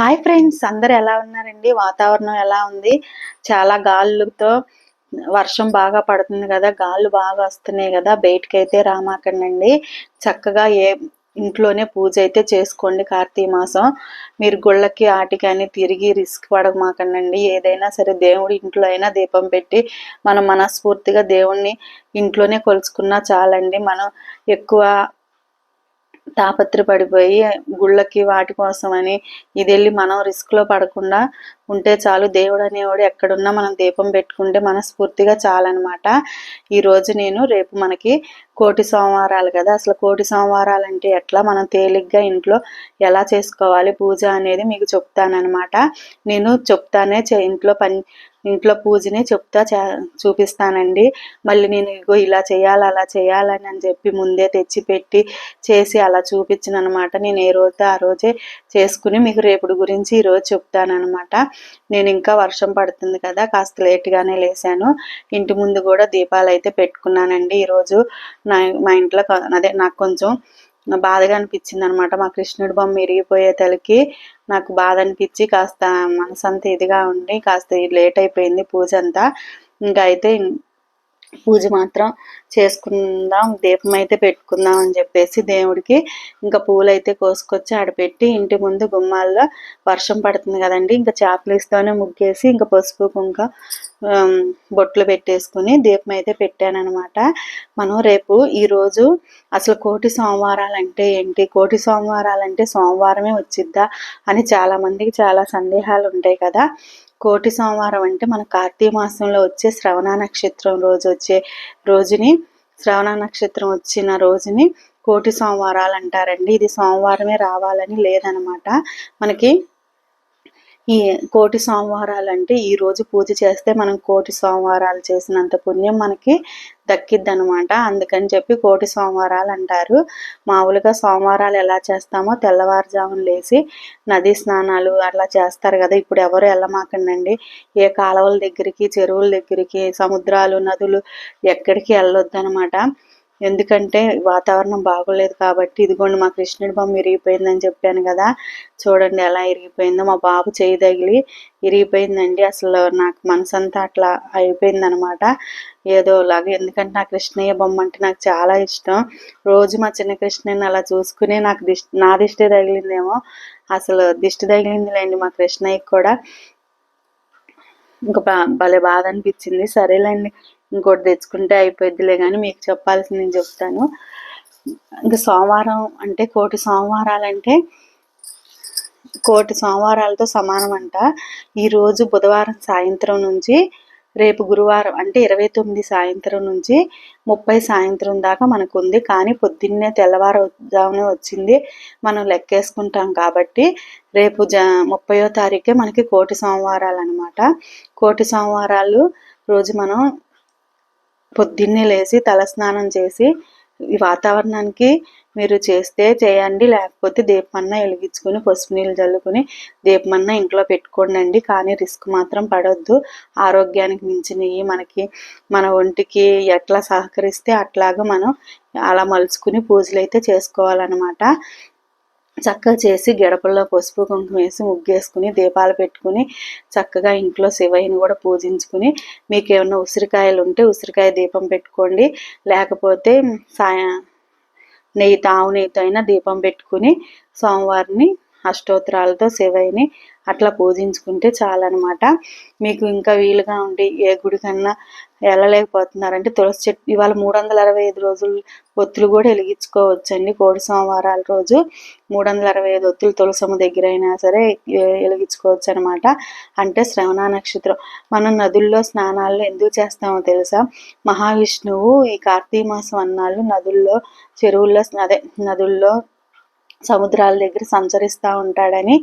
Hi friends అందరు ఎలా ఉన్నారండి? వాతావరణం ఎలా ఉంది? చాలా గాలులతో వర్షం బాగా పడుతుంది కదా గాలు బాగా వస్తున్నాయి కదా బయటకైతే అయితే రామాకండి చక్కగా ఏ ఇంట్లోనే పూజ అయితే చేసుకోండి కార్తీక మాసం. మీరు గుళ్ళకి ఆటికని తిరిగి రిస్క్ పడమాకండి ఏదైనా సరే దేవుడి ఇంట్లో అయినా దీపం పెట్టి మనం మనస్ఫూర్తిగా దేవుణ్ణి ఇంట్లోనే కొలుచుకున్నా చాలండి. మనం ఎక్కువ తాపత్రపడిపోయి గుళ్ళకి వాటి కోసం అని ఇది వెళ్ళి మనం రిస్క్లో పడకుండా ఉంటే చాలు. దేవుడు అనేవాడు ఎక్కడున్నా మనం దీపం పెట్టుకుంటే మనస్ఫూర్తిగా చాలన్నమాట ఈరోజు నేను రేపు మనకి కోటి సోమవారాలు కదా. అసలు కోటి సోమవారాలు అంటే ఎట్లా? మనం తేలిగ్గా ఇంట్లో ఎలా చేసుకోవాలి? పూజ అనేది మీకు చెప్తానమాట నేను చెప్తానే ఇంట్లో పని ఇంట్లో పూజని చెప్తా చూపిస్తానండి. మళ్ళీ నేను ఇగో ఇలా చేయాలి అలా చేయాలని అని చెప్పి ముందే తెచ్చిపెట్టి చేసి అలా చూపించిన అనమాట నేను ఏ రోజు ఆ రోజే చేసుకుని మీకు రేపటి గురించి ఈరోజు చెప్తానమాట నేను ఇంకా వర్షం పడుతుంది కదా కాస్త లేట్గానే లేసాను ఇంటి ముందు కూడా దీపాలు అయితే పెట్టుకున్నానండి. ఈరోజు నా మా ఇంట్లో అదే నాకు కొంచెం బాధగా అనిపించింది అనమాట మా కృష్ణుడి బొమ్మ ఇరిగిపోయే తలకి నాకు బాధ అనిపించి కాస్త మనసంతా ఇదిగా ఉండి కాస్త లేట్ అయిపోయింది పూజ అంతా. ఇంకా అయితే పూజ మాత్రం చేసుకుందాం దీపం అయితే పెట్టుకుందాం అని చెప్పేసి దేవుడికి ఇంకా పూలు అయితే కోసుకొచ్చి ఆడపెట్టి ఇంటి ముందు గుమ్మాల్లో వర్షం పడుతుంది కదండి. ఇంకా చేపలిస్తూనే ముగ్గేసి ఇంకా పసుపు కుంక బొట్లు పెట్టేసుకుని దీపం అయితే పెట్టానమాట మనం రేపు ఈరోజు అసలు కోటి సోమవారాలు అంటే ఏంటి? కోటి సోమవారాలు అంటే సోమవారమే వచ్చిద్దా? అని చాలా మందికి చాలా సందేహాలు ఉంటాయి కదా. కోటి సోమవారం అంటే మన కార్తీక మాసంలో వచ్చే శ్రవణ నక్షత్రం రోజు వచ్చే రోజుని శ్రవణ నక్షత్రం వచ్చిన రోజుని కోటి సోమవారాలు అంటారండి. ఇది సోమవారమే రావాలని లేదనమాట మనకి ఈ కోటి సోమవారాలు అంటే ఈ రోజు పూజ చేస్తే మనం కోటి సోమవారాలు చేసినంత పుణ్యం మనకి దక్కిద్ది అనమాట అందుకని చెప్పి కోటి సోమవారాలు అంటారు. మామూలుగా సోమవారాలు ఎలా చేస్తామో తెల్లవారుజామున లేచి నదీ స్నానాలు అట్లా చేస్తారు కదా. ఇప్పుడు ఎవరు వెళ్ళమాకండి ఏ కాలువల దగ్గరికి చెరువుల దగ్గరికి సముద్రాలు నదులు ఎక్కడికి వెళ్ళొద్దు అనమాట ఎందుకంటే వాతావరణం బాగోలేదు కాబట్టి ఇదిగోండి మా కృష్ణుడి బొమ్మ ఇరిగిపోయిందని చెప్పాను కదా. చూడండి ఎలా ఇరిగిపోయిందో మా బాబు చేయి తగిలి ఇరిగిపోయిందండి అసలు నాకు మనసంతా అట్లా అయిపోయింది అనమాట ఏదో ఎందుకంటే నా కృష్ణయ్య బొమ్మ అంటే నాకు చాలా ఇష్టం. రోజు మా చిన్న కృష్ణయ్యని అలా చూసుకుని నాకు దిష్టి నా దిష్టి తగిలిందేమో. అసలు దిష్టి తగిలిందిలేండి మా కృష్ణయ్యకి కూడా. ఇంకా భలే బాధ అనిపించింది. సరేలేండి. ఇంకోటి తెచ్చుకుంటే అయిపోద్దిలే కానీ మీకు చెప్పాల్సింది నేను చెప్తాను. ఇంకా సోమవారం అంటే కోటి సోమవారాలు అంటే కోటి సోమవారాలతో సమానం అంట ఈరోజు బుధవారం సాయంత్రం నుంచి రేపు గురువారం అంటే ఇరవై తొమ్మిది సాయంత్రం నుంచి ముప్పై సాయంత్రం దాకా మనకు ఉంది కానీ పొద్దున్నే తెల్లవారుజామునే వచ్చింది. మనం లెక్కేసుకుంటాం కాబట్టి రేపు జ ముప్పయో తారీఖే మనకి కోటి సోమవారాలు అనమాట కోటి సోమవారాలు రోజు మనం పొద్దున్నే లేచి తలస్నానం చేసి ఈ వాతావరణానికి మీరు చేస్తే చేయండి లేకపోతే దీపమన్నా వెలిగించుకొని పసుపు నీళ్ళు చల్లుకొని దీపమన్నా ఇంట్లో పెట్టుకోండి కానీ రిస్క్ మాత్రం పడొద్దు. ఆరోగ్యానికి మించినవి మనకి మన ఒంటికి ఎట్లా సహకరిస్తే అట్లాగా మనం అలా మలుచుకుని పూజలు అయితే చేసుకోవాలన్నమాట. చక్కగా చేసి గడపల్లో పసుపు కుంకుమ వేసి ముగ్గేసుకుని దీపాలు పెట్టుకుని చక్కగా ఇంట్లో శివయ్యని కూడా పూజించుకుని మీకు ఏమైనా ఉసిరికాయలు ఉంటే ఉసిరికాయ దీపం పెట్టుకోండి. లేకపోతే సాయ నెయ్యి తావు నెయ్యితో అయినా దీపం పెట్టుకుని సోమవారిని అష్టోత్తరాలతో శివయ్యని అట్లా పూజించుకుంటే చాలన్నమాట. మీకు ఇంకా వీలుగా ఉండి ఏ గుడికన్నా వెళ్ళలేకపోతున్నారంటే తులసి చెట్టు ఇవాళ మూడు వందల అరవై ఐదు రోజులు ఒత్తులు కూడా వెలిగించుకోవచ్చండి కోడి సోమవారాల రోజు. మూడు వందల అరవై ఐదు ఒత్తులు తులసమ్మ దగ్గర అయినా సరే వెలిగించుకోవచ్చు అనమాట అంటే శ్రవణ నక్షత్రం. మనం నదుల్లో స్నానాలు ఎందుకు చేస్తామో తెలుసా? మహావిష్ణువు ఈ కార్తీక మాసం అన్నాళ్ళు నదుల్లో చెరువుల్లో అదే నదుల్లో సముద్రాల దగ్గర సంచరిస్తూ ఉంటాడని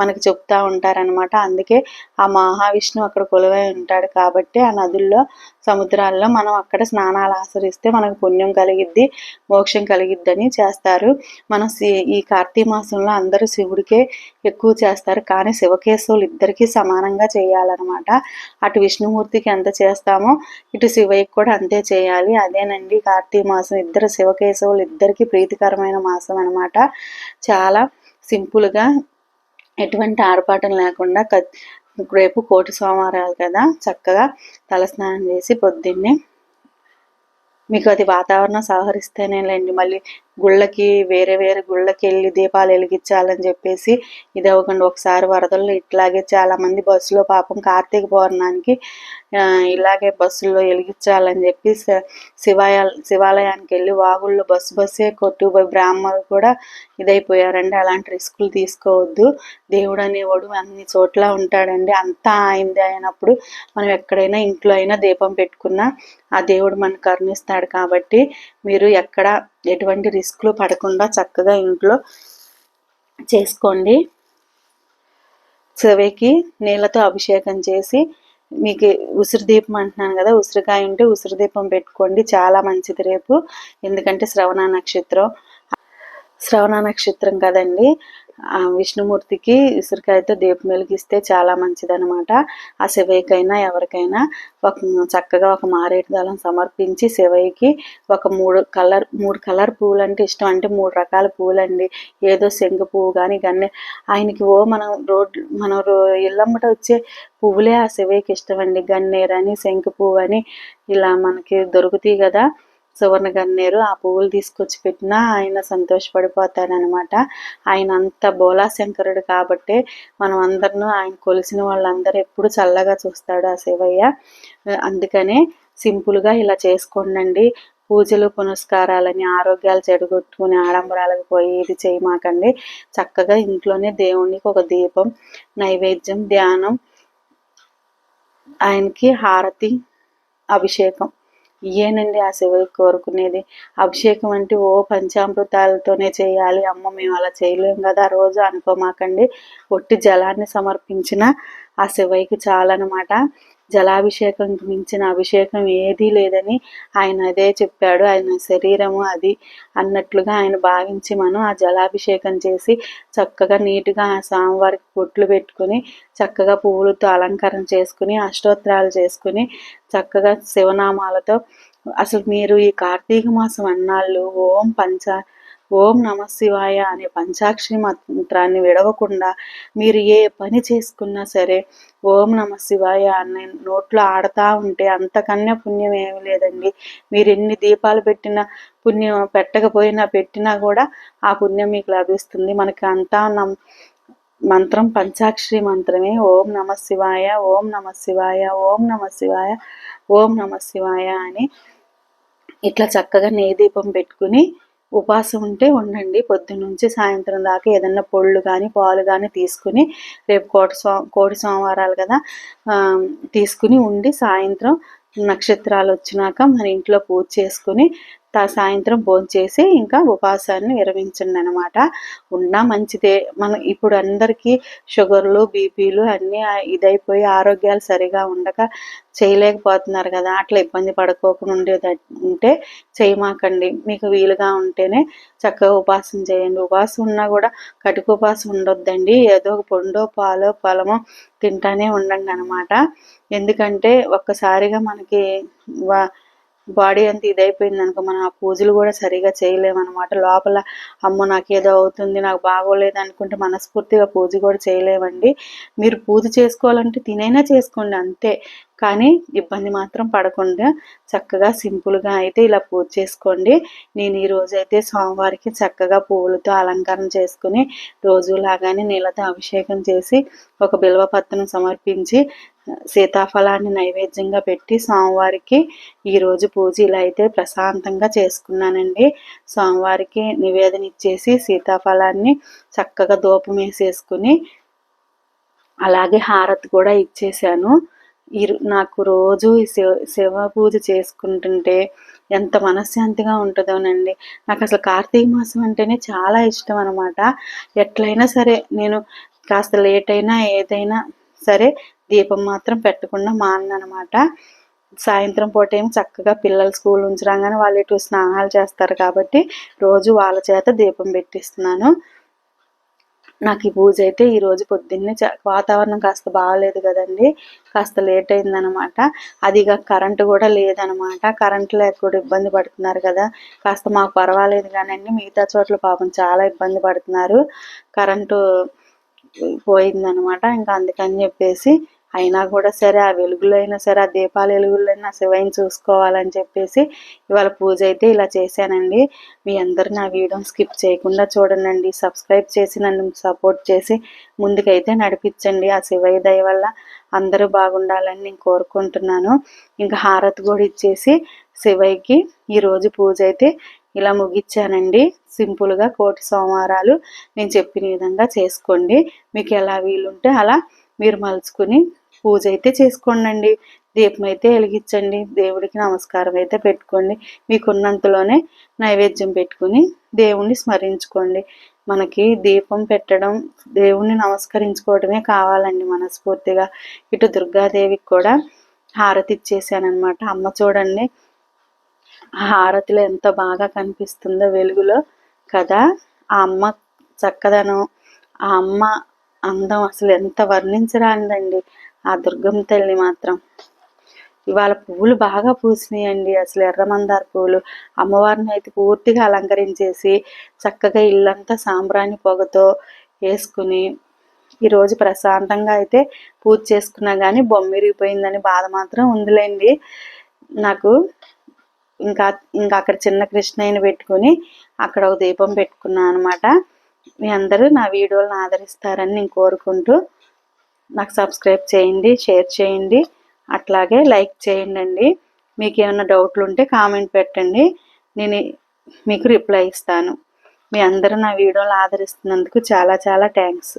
మనకు చెప్తా ఉంటారనమాట. అందుకే ఆ మహావిష్ణు అక్కడ కొలువై ఉంటాడు కాబట్టి ఆ నదుల్లో సముద్రాల్లో మనం అక్కడ స్నానాలు ఆచరిస్తే మనకు పుణ్యం కలిగిద్ది మోక్షం కలిగిద్దని చేస్తారు. మనం ఈ కార్తీక మాసంలో అందరూ శివుడికే ఎక్కువ చేస్తారు. కానీ శివకేశవులు ఇద్దరికీ సమానంగా చేయాలన్నమాట. అటు విష్ణుమూర్తికి ఎంత చేస్తామో ఇటు శివయ్యకి కూడా అంతే చేయాలి. అదేనండి కార్తీక మాసం. ఇద్దరు శివకేశవులు ఇద్దరికి ప్రీతికరమైన మాసం అనమాట చాలా సింపుల్గా ఎటువంటి ఆర్పాటం లేకుండా రేపు కోటి సోమవారాలు కదా చక్కగా తలస్నానం చేసి పొద్దున్నే మీకు అది వాతావరణం సహకరిస్తేనేలేండి. మళ్ళీ గుళ్ళకి వేరే వేరే గుళ్ళకి వెళ్ళి దీపాలు వెలిగించాలని చెప్పేసి ఇది అవ్వకండి ఒకసారి వరదల్లో ఇట్లాగే చాలామంది బస్సులో పాపం కార్తీక పౌర్ణానికి ఇలాగే బస్సుల్లో వెలిగించాలని చెప్పి శ- శివాయ శివాలయానికి వెళ్ళి వాగుల్లో బస్సు బస్సే కొట్టుకుపోయి బ్రాహ్మణులు కూడా ఇదైపోయారండి. అలాంటి రిస్కులు తీసుకోవద్దు. దేవుడు అనేవాడు అన్ని చోట్ల ఉంటాడండి. అంతా ఆయనది అయినప్పుడు మనం ఎక్కడైనా ఇంట్లో అయినా దీపం పెట్టుకున్నా ఆ దేవుడు మనకు కరుణిస్తాడు కాబట్టి మీరు ఎక్కడ ఎటువంటి రిస్క్లు పడకుండా చక్కగా ఇంట్లో చేసుకోండి. చెవికి నీళ్ళతో అభిషేకం చేసి మీకు ఉసిరి దీపం అంటున్నాను కదా ఉసిరికాయ ఉంటే ఉసిరి దీపం పెట్టుకోండి. చాలా మంచిది రేపు. ఎందుకంటే శ్రవణ నక్షత్రం. శ్రవణ నక్షత్రం కదండి. విష్ణుమూర్తికి ఉసిరికాయతో దీపం వెలిగిస్తే చాలా మంచిదనమాట ఆ శివయ్యకైనా ఎవరికైనా ఒక చక్కగా ఒక మారేడు దళం సమర్పించి శివయ్యకి ఒక మూడు కలర్ మూడు కలర్ పువ్వులు అంటే ఇష్టం. అంటే మూడు రకాల పువ్వులండి ఏదో శంగు పువ్వు కానీ గన్నే. ఆయనకి ఓ మనం రోడ్ మనం రో ఇళ్ళమ్మట వచ్చే పువ్వులే ఆ శివయ్యకి ఇష్టం అండి గన్నేరని శంకు పువ్వు అని ఇలా మనకి దొరుకుతాయి కదా. సువర్ణ గన్నేరు ఆ పువ్వులు తీసుకొచ్చి పెట్టినా ఆయన సంతోషపడిపోతాడనమాట. ఆయన అంత బోలా శంకరుడు కాబట్టి మనం అందరినూ ఆయన కొలిసిన వాళ్ళందరూ ఎప్పుడు చల్లగా చూస్తాడు ఆ శివయ్య. అందుకనే సింపుల్గా ఇలా చేసుకోండి పూజలు పునస్కారాలని ఆరోగ్యాలు చెడగొట్టుకుని ఆడంబరాలకు పోయి ఇది చేయమాకండి. చక్కగా ఇంట్లోనే దేవునికి ఒక దీపం నైవేద్యం ధ్యానం ఆయనకి హారతి అభిషేకం. ఇయేనండి ఆ శివుడికి కోరుకునేది. అభిషేకం అంటే ఓ పంచామృతాలతోనే చేయాలి. అమ్మ మేము అలా చేయలేం కదా రోజు అనుకోమాకండి. ఒట్టి జలాన్ని సమర్పించిన ఆ శివయ్యకి చాలన్నమాట. జలాభిషేకం మించిన అభిషేకం ఏదీ లేదని ఆయన అదే చెప్పాడు. ఆయన శరీరము అది అన్నట్లుగా ఆయన భావించి మనం ఆ జలాభిషేకం చేసి చక్కగా నీట్గా ఆ స్వామివారికి బొట్లు పెట్టుకుని చక్కగా పువ్వులతో అలంకరణ చేసుకుని అష్టోత్తరాలు చేసుకుని చక్కగా శివనామాలతో అసలు మీరు ఈ కార్తీక మాసం అన్నాళ్ళు ఓం పంచ ఓం నమ శివాయ అనే పంచాక్షరి మంత్రాన్ని విడవకుండా మీరు ఏ పని చేసుకున్నా సరే ఓం నమ శివాయ అనే నోట్లో ఆడుతూ ఉంటే అంతకన్నా పుణ్యం ఏమి లేదండి. మీరు ఎన్ని దీపాలు పెట్టినా పుణ్యం పెట్టకపోయినా పెట్టినా కూడా ఆ పుణ్యం మీకు లభిస్తుంది. మనకి అంతా నమ్ మంత్రం పంచాక్షరి మంత్రమే. ఓం నమ శివాయ ఓం నమ శివాయ ఓం నమ శివాయ ఓం నమ శివాయ అని ఇట్లా చక్కగా నెయ్యి దీపం పెట్టుకుని ఉపాసం ఉంటే ఉండండి. పొద్దున్నుంచి సాయంత్రం దాకా ఏదన్నా పొళ్ళు కానీ పాలు కానీ తీసుకుని రేపు కోటి సో కోటి సోమవారాలు కదా తీసుకుని ఉండి సాయంత్రం నక్షత్రాలు వచ్చినాక మన ఇంట్లో పూజ చేసుకుని సాయంత్రం భోంచేసి ఇంకా ఉపవాసాన్ని విరమించండి అనమాట ఉన్నా మంచిదే. మనం ఇప్పుడు అందరికీ షుగర్లు బీపీలు అన్నీ ఇదైపోయి ఆరోగ్యాలు సరిగా ఉండక చేయలేకపోతున్నారు కదా. అట్లా ఇబ్బంది పడుకోకుండా ఉండేది ఉంటే చేయమాకండి. మీకు వీలుగా ఉంటేనే చక్కగా ఉపాసన చేయండి. ఉపాసం ఉన్నా కూడా కటుకు ఉపాసం ఉండొద్దండి. ఏదో ఒక పొండో పాలో పొలమో తింటానే ఉండండి అనమాట ఎందుకంటే ఒక్కసారిగా మనకి బాడీ అంతా ఇదైపోయింది అనుకో మనం ఆ పూజలు కూడా సరిగా చేయలేమన్నమాట. లోపల అమ్మ నాకు ఏదో అవుతుంది నాకు బాగోలేదు అనుకుంటే మనస్ఫూర్తిగా పూజ కూడా చేయలేమండి. మీరు పూజ చేసుకోవాలంటే తినైనా చేసుకోండి అంతే. కానీ ఇబ్బంది మాత్రం పడకుండా చక్కగా సింపుల్గా అయితే ఇలా పూజ చేసుకోండి. నేను ఈ రోజైతే సోమవారికి చక్కగా పువ్వులతో అలంకరణ చేసుకుని రోజులాగానే నీళ్ళతో అభిషేకం చేసి ఒక బిల్వపత్రం సమర్పించి సీతాఫలాన్ని నైవేద్యంగా పెట్టి స్వామివారికి ఈరోజు పూజ ఇలా అయితే ప్రశాంతంగా చేసుకున్నానండి. స్వామివారికి నివేదన ఇచ్చేసి సీతాఫలాన్ని చక్కగా దూపం వేసేసుకుని అలాగే హారతి కూడా ఇచ్చేసాను. ఈ నాకు రోజు శివ శివ పూజ చేసుకుంటుంటే ఎంత మనశ్శాంతిగా ఉంటుందోనండి. నాకు అసలు కార్తీక మాసం అంటేనే చాలా ఇష్టం అనమాట ఎట్లయినా సరే నేను కాస్త లేట్ అయినా ఏదైనా సరే దీపం మాత్రం పెట్టకుండా మాననమాట. సాయంత్రం పూట ఏమి చక్కగా పిల్లలు స్కూల్ ఉంచరాగానే వాళ్ళు ఇటు స్నానాలు చేస్తారు కాబట్టి రోజు వాళ్ళ చేత దీపం పెట్టిస్తున్నాను. నాకు ఈ పూజ అయితే ఈరోజు పొద్దున్నే వాతావరణం కాస్త బాగాలేదు కదండి కాస్త లేట్ అయిందనమాట. అదిగా కరెంటు కూడా లేదనమాట. కరెంటు లేక కూడా ఇబ్బంది పడుతున్నారు కదా కాస్త మాకు పర్వాలేదు కానండి మిగతా చోట్ల పాపం చాలా ఇబ్బంది పడుతున్నారు. కరెంటు పోయిందనమాట. ఇంకా అందుకని చెప్పేసి అయినా కూడా సరే ఆ వెలుగులో అయినా సరే ఆ దీపాల వెలుగులో అయినా శివయ్యని చూసుకోవాలని చెప్పేసి ఇవాళ పూజ అయితే ఇలా చేశానండి. మీ అందరు నా వీడియో స్కిప్ చేయకుండా చూడండి సబ్స్క్రైబ్ చేసి నన్ను సపోర్ట్ చేసి ముందుకైతే నడిపించండి. ఆ శివయ్య దయ వల్ల అందరూ బాగుండాలని నేను కోరుకుంటున్నాను. ఇంకా హారతి కూడా ఇచ్చేసి శివయ్యకి ఈరోజు పూజ అయితే ఇలా ముగించానండి సింపుల్గా కోటి సోమవారాలు నేను చెప్పిన విధంగా చేసుకోండి. మీకు ఎలా వీలుంటే అలా మీరు మలుచుకుని పూజ అయితే చేసుకోండి దీపం అయితే వెలిగించండి. దేవుడికి నమస్కారం అయితే పెట్టుకోండి. మీకున్నంతలోనే నైవేద్యం పెట్టుకుని దేవుణ్ణి స్మరించుకోండి. మనకి దీపం పెట్టడం దేవుణ్ణి నమస్కరించుకోవడమే కావాలండి మనస్ఫూర్తిగా. ఇటు దుర్గాదేవికి కూడా హారతి ఇచ్చేసానమాట అమ్మ చూడండి. హారతిలో ఎంత బాగా కనిపిస్తుందో వెలుగులో కదా. ఆ అమ్మ చక్కదనం ఆ అమ్మ అందం అసలు ఎంత వర్ణించరానిదండి. ఆ దుర్గమ్మ తల్లి మాత్రం. ఇవాళ పువ్వులు బాగా పూసినాయండి. అసలు ఎర్రమందార పువ్వులు అమ్మవారిని అయితే పూర్తిగా అలంకరించేసి చక్కగా ఇల్లంతా సాంబ్రాణి పొగతో వేసుకుని ఈరోజు ప్రశాంతంగా అయితే పూజ చేసుకున్నా కానీ బొమ్మిరిగిపోయిందని బాధ మాత్రం ఉందిలేండి. నాకు ఇంకా ఇంకా అక్కడ చిన్న కృష్ణయ్యని పెట్టుకుని అక్కడ ఒక దీపం పెట్టుకున్నాను అనమాట మీ అందరూ నా వీడియోలను ఆదరిస్తారని నేను కోరుకుంటూ నాకు సబ్స్క్రైబ్ చేయండి షేర్ చేయండి అట్లాగే లైక్ చేయండి అండి మీకు ఏమైనా డౌట్లు ఉంటే కామెంట్ పెట్టండి. నేను మీకు రిప్లై ఇస్తాను. మీ అందరూ నా వీడియోలు ఆదరిస్తున్నందుకు చాలా చాలా థ్యాంక్స్.